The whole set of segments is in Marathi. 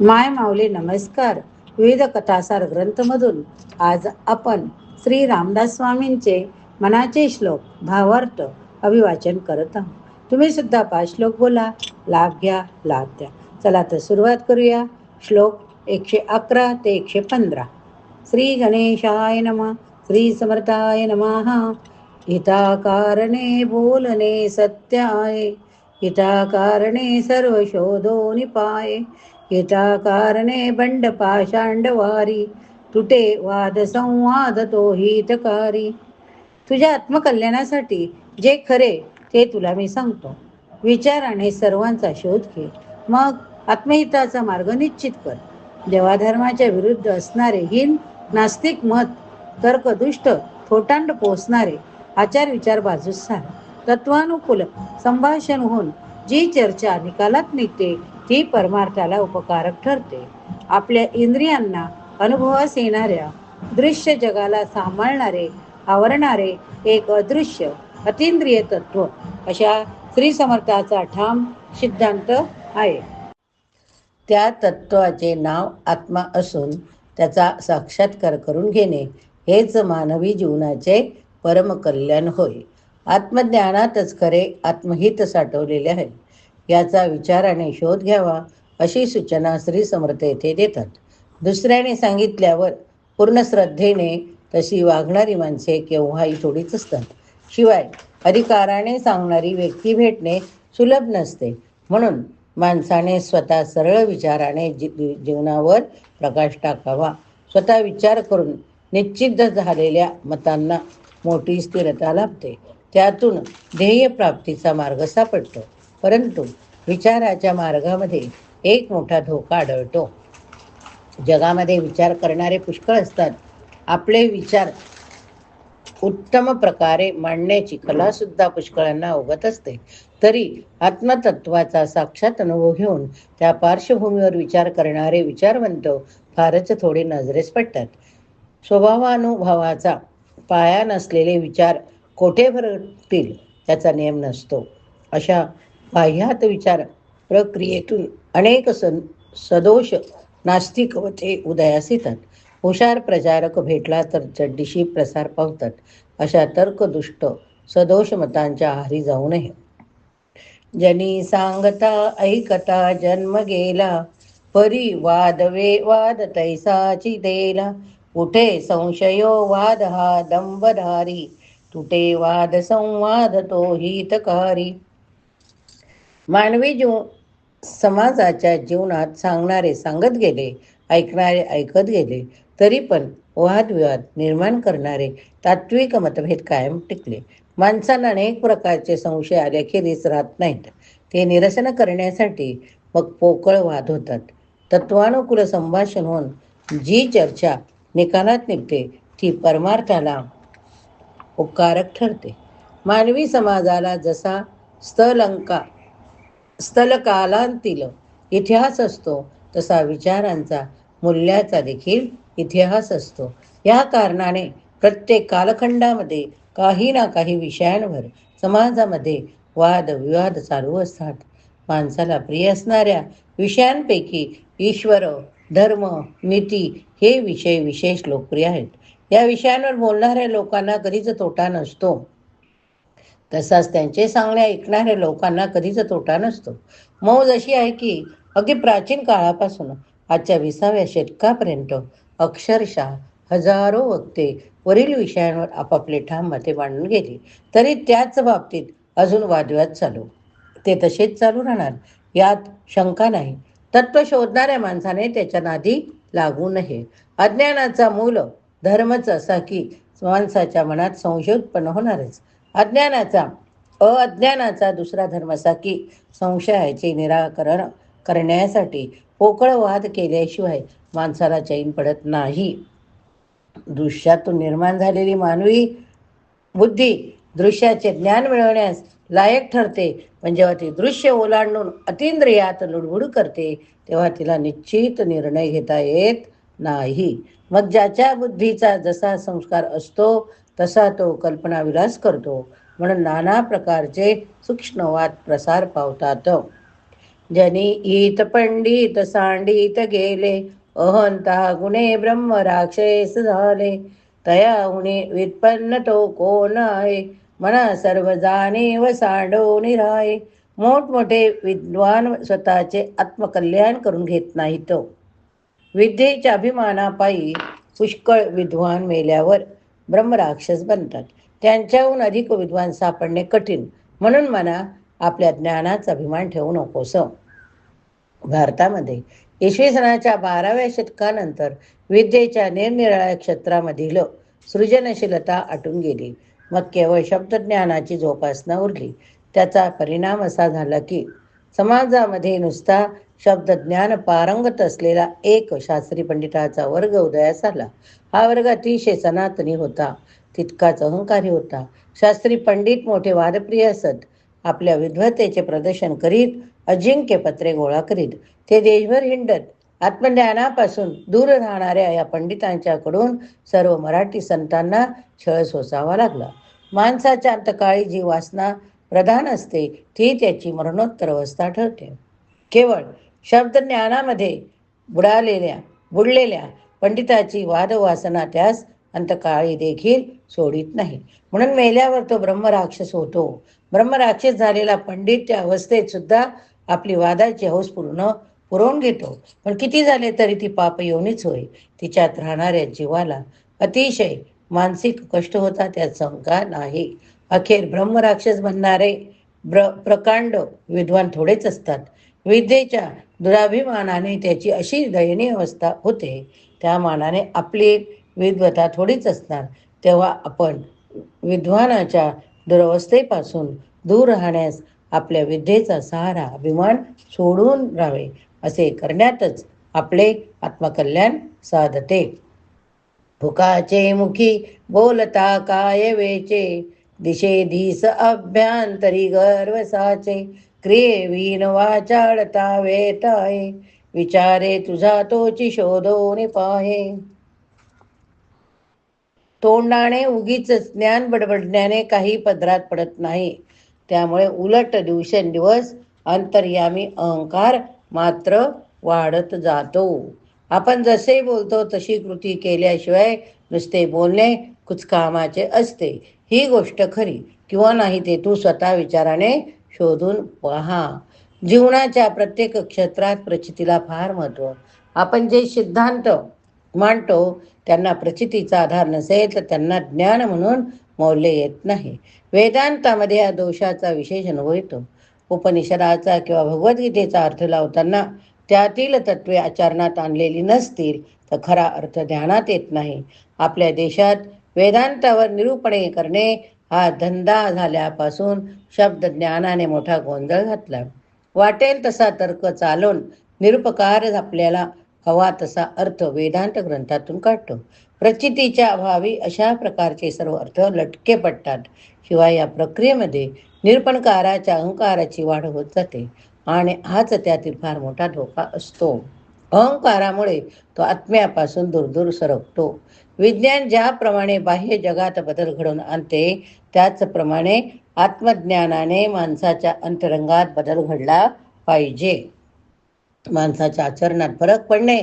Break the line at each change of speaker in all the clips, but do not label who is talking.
माय माऊली नमस्कार. विविध कथासार ग्रंथमधून आज आपण श्री रामदास स्वामींचे मनाचे श्लोक भावार्थ अभिवाचन करत आहोत. तुम्ही सुद्धा पाच श्लोक बोला लाभ घ्या लाभ द्या. चला तर सुरुवात करूया. श्लोक एकशे अकरा ते एकशे पंधरा. श्री गणेशाय नम श्री समर्थाय नमः. हिताकारणे बोलणे सत्याय हिताकारणे सर्व शोधो निपाय. हिताकारणे बंड पाषांडवारी तुटे वाद संवाद तो हितकारी तुझ्या आत्मकल्याणासाठी जे खरे ते तुला मी सांगतो. विचाराने सर्वांचा शोध घे. मग आत्महिताचा मार्ग निश्चित कर. देवाधर्माच्या विरुद्ध असणारे हिन नास्तिक मत तर्कदुष्ट थोटांड पोचणारे आचार विचार बाजूस सार तत्वानुकूल संभाषण होऊन जी चर्चा निकालात निघते ती परमार्थाला उपकारक ठरते. आपल्या इंद्रियांना अनुभवास येणाऱ्या दृश्य जगाला सांभाळणारे आवरणारे एक अदृश्य अतिंद्रिय तत्व अशा श्री समर्थाचा ठाम सिद्धांत आहे. त्या तत्वाचे नाव आत्मा असून त्याचा साक्षात्कार करून घेणे हेच मानवी जीवनाचे परमकल्याण होय. आत्मज्ञानातच खरे आत्महित साठवलेले आहे. याचा विचाराने शोध घ्यावा अशी सूचना श्री समर्थ येथे देतात. दुसऱ्याने सांगितल्यावर पूर्ण श्रद्धेने तशी वागणारी माणसे केव्हाही थोडीच असतात. शिवाय अधिकाराने सांगणारी व्यक्ती भेटणे सुलभ नसते. म्हणून माणसाने स्वतः सरळ विचाराने जी जीवनावर प्रकाश टाकावा. स्वतः विचार करून निश्चित झालेल्या मतांना मोठी स्थिरता लाभते. त्यातून ध्येयप्राप्तीचा मार्ग सापडतो. परंतु विचाराच्या मार्गामध्ये एक मोठा धोका आढळतो. जगामध्ये विचार करणारे पुष्कळ असतात. आपले विचार उत्तम प्रकारे मांडण्याची कला सुद्धा पुष्कळांना अवगत असते. तरी आत्मतत्वाचा साक्षात अनुभव घेऊन त्या पार्श्वभूमीवर विचार करणारे विचारवंत फारच थोडे नजरेस पडतात. स्वभावानुभवाचा पाया नसलेले विचार कोठे भरतील त्याचा नियम नसतो. अशा बाह्यात विचार. प्रक्रियेतून अनेक सं सदोष नास्तिकवते उदयास येतात. हुशार प्रचारक भेटला तर चड्डीशी प्रसार पावतात. अशा तर्कदुष्ट सदोष मतांच्या आहारी जाऊ नये. जनी सांगता ऐकता जन्म गेला परी वाद वे वाद तैसाची देला. कुठे संशयो वाद हा दंबधारी तुटे वाद संवाद तो हितकारी. मानवी जीव समाजाच्या जीवनात सांगणारे सांगत गेले ऐकणारे ऐकत गेले तरी पण वादविवाद निर्माण करणारे तात्विक मतभेद कायम टिकले. माणसांना अनेक प्रकारचे संशय आल्याखेरीज राहत नाहीत. ते निरसन करण्यासाठी मग पोकळ वाद होतात. तत्वानुकूल संभाषण होऊन जी चर्चा निकालात निघते ती परमार्थाला उपकारक ठरते. मानवी समाजाला जसा स्थलंका स्थलकालांतील. इतिहास असतो तसा विचारांचा मूल्याचा देखील इतिहास असतो. या कारणाने प्रत्येक कालखंडामध्ये काही ना काही विषयांवर समाजामध्ये वाद विवाद चालू असतात. माणसाला प्रिय असणाऱ्या विषयांपैकी ईश्वर धर्म नीती हे विषय विशेष लोकप्रिय आहेत. या विषयांवर बोलणाऱ्या लोकांना कधीच तोटा नसतो. तसाच त्यांचे सांगणे ऐकणाऱ्या लोकांना कधीच तोटा नसतो. मौज अशी आहे की अगदी प्राचीन काळापासून आजच्या विसाव्या शतकापर्यंत अक्षरशः हजारो वक्ते वरील विषयांवर आपापले ठाम मते मांडून गेली. तरी त्याच बाबतीत अजून वादविवाद चालू. ते तसेच चालू राहणार. यात शंका नाही. तत्व शोधणाऱ्या माणसाने त्याच्या नादी लागू नये. अज्ञानाचा मूल धर्मच असा की माणसाच्या मनात संशय उत्पन्न होणारच. अज्ञानाचा अज्ञानाचा दुसरा धर्म असा की संशयाचे निराकरण करण्यासाठी पोकळ वाद केल्याशिवाय माणसाला चैन पडत नाही. दृश्यातून निर्माण झालेली मानवी बुद्धी दृश्याचे ज्ञान मिळवण्यास लायक ठरते. पण जेव्हा ती दृश्य ओलांडून अतिंद्रियात लुडबुड करते तेव्हा तिला निश्चित निर्णय घेता येत नाही. मग ज्याच्या बुद्धीचा जसा संस्कार असतो तसा तो कल्पनाविलास करतो. म्हणून नाना प्रकारचे सूक्ष्मवाद प्रसार पावतात. जनी ईत पंडित सांडित गेले अहंता गुणे ब्रह्म राक्षस झाले. तया उणे व्युत्पन्न तो कोण आहे? मना सर्व जाणे व सांडो निराये मोठमोठे विद्वान स्वतःचे आत्मकल्याण करून घेत नाहीत. विद्येच्या अभिमानापायी पुष्कळ विद्वान मेल्यावर ब्रह्मराक्षस बनतात. त्यांच्याहून अधिक विद्वान सापडणे कठीण. म्हणून म्हणा आपल्या ज्ञानाचा अभिमान ठेवू नकोस. भारतामध्ये इसवी सनाच्या बाराव्या शतकानंतर विद्येच्या निरनिराळ्या क्षेत्रामधील सृजनशीलता आटून गेली. मग केवळ शब्दज्ञानाची जोपासना उरली. त्याचा परिणाम असा झाला की समाजामध्ये नुसता शब्द ज्ञान पारंगत असलेला एक शास्त्री पंडिताचा वर्ग उदयास आला. हा वर्ग अतिशय सनातनी होता. तितकाच अहंकारी होता. शास्त्री पंडित मोठे वादप्रिय असत. आपल्या विद्वतेचे प्रदर्शन करीत अजिंक्य पत्रे गोळा करीत. ते देशभर हिंडत. आत्मज्ञानापासून दूर राहणाऱ्या या पंडितांच्याकडून सर्व मराठी संतांना छळ सोसावा लागला. माणसाच्या अंतकाळी जी वासना प्रधान असते ती त्याची मरणोत्तर अवस्था ठरते. केवळ शब्द ज्ञानामध्ये बुडालेल्या बुडलेल्या पंडिताची वादवासना त्यास अंतकाळी देखील सोडित नाही. म्हणून मेल्यावर तो ब्रह्मराक्षस होतो. ब्रह्मराक्षस झालेला पंडित त्या अवस्थेत सुद्धा आपली वादाची हौस पूर्ण पुरवून घेतो. पण किती झाले तरी ती पाप येऊनच होय. तिच्यात राहणाऱ्या जीवाला अतिशय मानसिक कष्ट होता त्यात शंका नाही. अखेर ब्रह्मराक्षस बनणारे ब्र प्रकांड विद्वान थोडेच असतात. विद्येच्या दुराभिमानाने त्याची अशी दयनीय अवस्था होते त्या मानाने आपली विद्वता थोडीच असणार. तेव्हा आपण विद्वानाच्या दुरवस्थेपासून दूर राहण्यास आपल्या विद्येचा सहारा अभिमान सोडून राहावे असे करण्यातच आपले आत्मकल्याण साधते. भुकाचे मुखी बोलता काय वेचे? दिशे धीस अभ्यांतरी गर्व क्रिये वीन वाचाळता वेताये विचारे तुझा तोची शोधो पाहे. तोंडाने उगीच ज्ञान बडबडण्याने काही पदरात पडत नाही. त्यामुळे उलट दिवसेंदिवस अंतर्यामी अहंकार मात्र वाढत जातो. आपण जसे बोलतो तशी कृती केल्याशिवाय नुसते बोलणे कुचकामाचे असते. ही गोष्ट खरी किंवा नाही ते तू स्वतः विचाराने शोधून पहा. जीवनाच्या प्रत्येक क्षेत्रात प्रचितीला फार महत्त्व. आपण जे सिद्धांत मांडतो त्यांना प्रचितीचा आधार नसेल तर त्यांना ज्ञान म्हणून मौल्य येत नाही. वेदांतामध्ये या दोषाचा विशेष अनुभव येतो. उपनिषदाचा किंवा भगवद्गीतेचा अर्थ लावताना त्यातील तत्वे आचरणात आणलेली नसतील तर खरा अर्थ ध्यानात येत नाही. आपल्या देशात वेदांतावर निरूपणे करणे हा धंदा झाल्यापासून शब्द ज्ञानाने मोठा गोंधळ घातला. वाटेल तसा तर्क चालून निरुपकार आपल्याला हवा तसा अर्थ वेदांत ग्रंथातून काढतो. प्रचितीच्या अभावी अशा प्रकारचे सर्व अर्थ लटके पडतात. शिवाय या प्रक्रियेमध्ये निरपणकाराच्या अहंकाराची वाढ होत जाते आणि हाच त्यातील फार मोठा धोका असतो. अहंकारामुळे तो आत्म्यापासून दूर सरकतो. विज्ञान ज्याप्रमाणे बाह्य जगात बदल घडवून आणते त्याचप्रमाणे आत्मज्ञानाने माणसाच्या अंतरंगात बदल घडला पाहिजे. माणसाच्या आचरणात फरक पडणे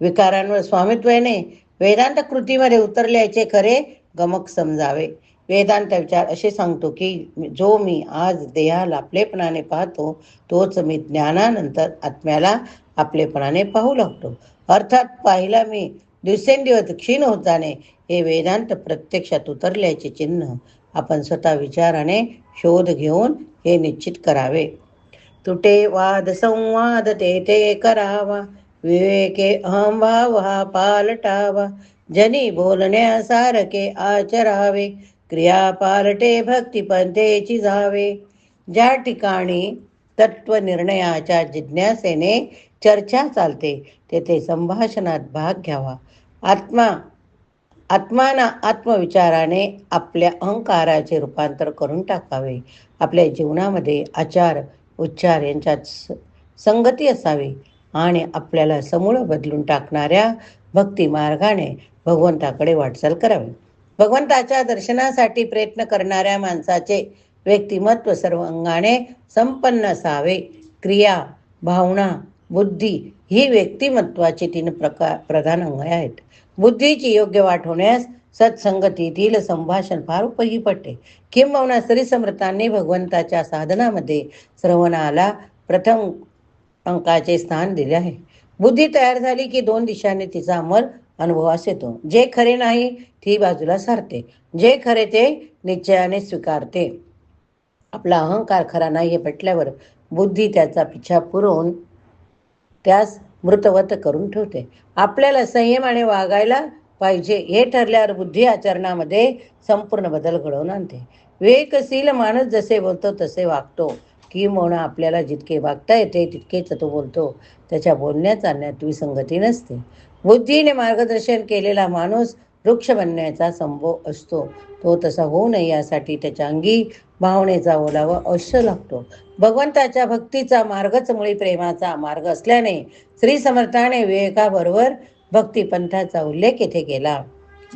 विकारांवर स्वामित्व येणे वेदांत कृतीमध्ये उतरल्याचे खरे गमक समजावे. वेदांत विचार असे सांगतो की जो मी आज देहाला आपलेपणाने पाहतो तोच मी ज्ञानानंतर आत्म्याला आपलेपणाने पाहू लागतो. अर्थात पाहिला मी दिवसेंदिवस क्षीण होत जाणे हे वेदांत प्रत्यक्षात उतरल्याचे चिन्ह आपण स्वतः विचाराने शोध घेऊन हे निश्चित करावे. तुटे वाद संवाद ते ते करावा विवेके अहंभाव हा पालटावा जनी बोलण्यासारखे आचरावे क्रिया पालटे भक्ती पंथेची जावे. ज्या ठिकाणी तत्वनिर्णयाच्या जिज्ञासेने चर्चा चालते. तेथे संभाषणात भाग घ्यावा. आत्मा आत्माना आत्मविचाराने आपल्या अहंकाराचे रूपांतर करून टाकावे. आपल्या जीवनामध्ये आचार उच्चार यांच्यात संगती असावी आणि आपल्याला समूळ बदलून टाकणाऱ्या भक्ती मार्गाने भगवंताकडे वाटचाल करावी. भगवंताच्या दर्शनासाठी प्रयत्न करणाऱ्या माणसाचे व्यक्तिमत्व सर्व अंगाने संपन्न असावे. क्रिया
भावना बुद्धी ही व्यक्तिमत्वाची तीन प्रकार प्रधान अंग आहेत. बुद्धीची योग्य वाट होण्यास सत्संगतीतील संभाषण फार उपयोगी पडते. किंबहुना श्रीसमर्थांनी भगवंताच्या साधनामध्ये श्रवणाला प्रथम अंकाचे स्थान दिले आहे. बुद्धी तयार झाली की दोन दिशांनी तिचा अंमल अनुभवास येतो. जे खरे नाही ती बाजूला सारते. जे खरे ते निश्चयाने स्वीकारते. आपला अहंकार खरा नाही हे पटल्यावर बुद्धी त्याचा पिछा पुरवून त्यास मृतवत करून ठेवते. आपल्याला संयमाने वागायला पाहिजे हे ठरल्यावर बुद्धी आचरणामध्ये संपूर्ण बदल घडवून आणते. विवेकशील माणूस जसे बोलतो तसे वागतो. किंबहुना आपल्याला जितके वागता येते तितकेच तो बोलतो. त्याच्या बोलण्या चालण्यात विसंगती नसते. बुद्धीने मार्गदर्शन केलेला माणूस वृक्ष बनण्याचा संभव असतो. तो तसा होऊ नये यासाठी त्याच्या अंगी भावनेचा ओलावा अवश्य लागतो. भगवंताच्या भक्तीचा मार्गच मुळी प्रेमाचा मार्ग असल्याने श्री समर्थाने विवेकाबरोबर भक्तिपंथाचा उल्लेख येथे केला.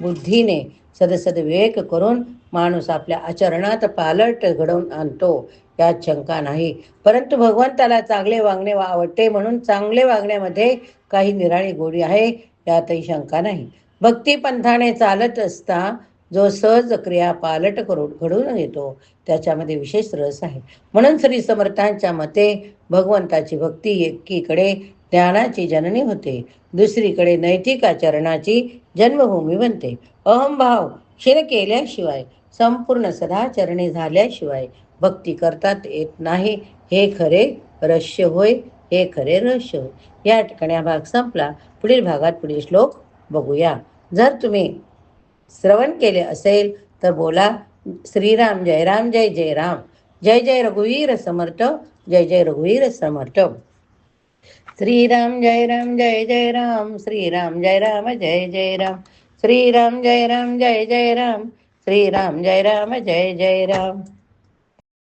बुद्धीने सदसद विवेक करून माणूस आपल्या आचरणात पालट घडवून आणतो. यात शंका नाही. परंतु भगवंताला चांगले वागणे आवडते म्हणून चांगले वागण्यामध्ये काही निराळी गोडी आहे यातही शंका नाही. भक्तिपंथाने चालत असता जो सहज क्रिया पालट करून घडून येतो त्याच्यामध्ये विशेष रस आहे. म्हणून श्री समर्थांच्या मते भगवंताची भक्ती एकीकडे ज्ञानाची जननी होते दुसरीकडे नैतिक आचरणाची जन्मभूमी बनते. अहमभाव क्षीर केल्याशिवाय संपूर्ण सदाचरणे झाल्याशिवाय भक्ती करतात येत नाही. हे खरे रहस्य होय हे खरे रहस्य होय. या ठिकाणी हा भाग संपला. पुढील भागात पुढील श्लोक बघूया. जर तुम्ही श्रवण केले असेल, तर बोला, श्रीराम जय राम, जय जय राम. जय जय रघुवीर समर्थ, जय जय रघुवीर समर्थ. श्रीराम जय राम, जय जय राम. श्रीराम जय राम, जय जय राम. श्रीराम जय राम, जय जय राम. श्रीराम जय राम, जय जय राम.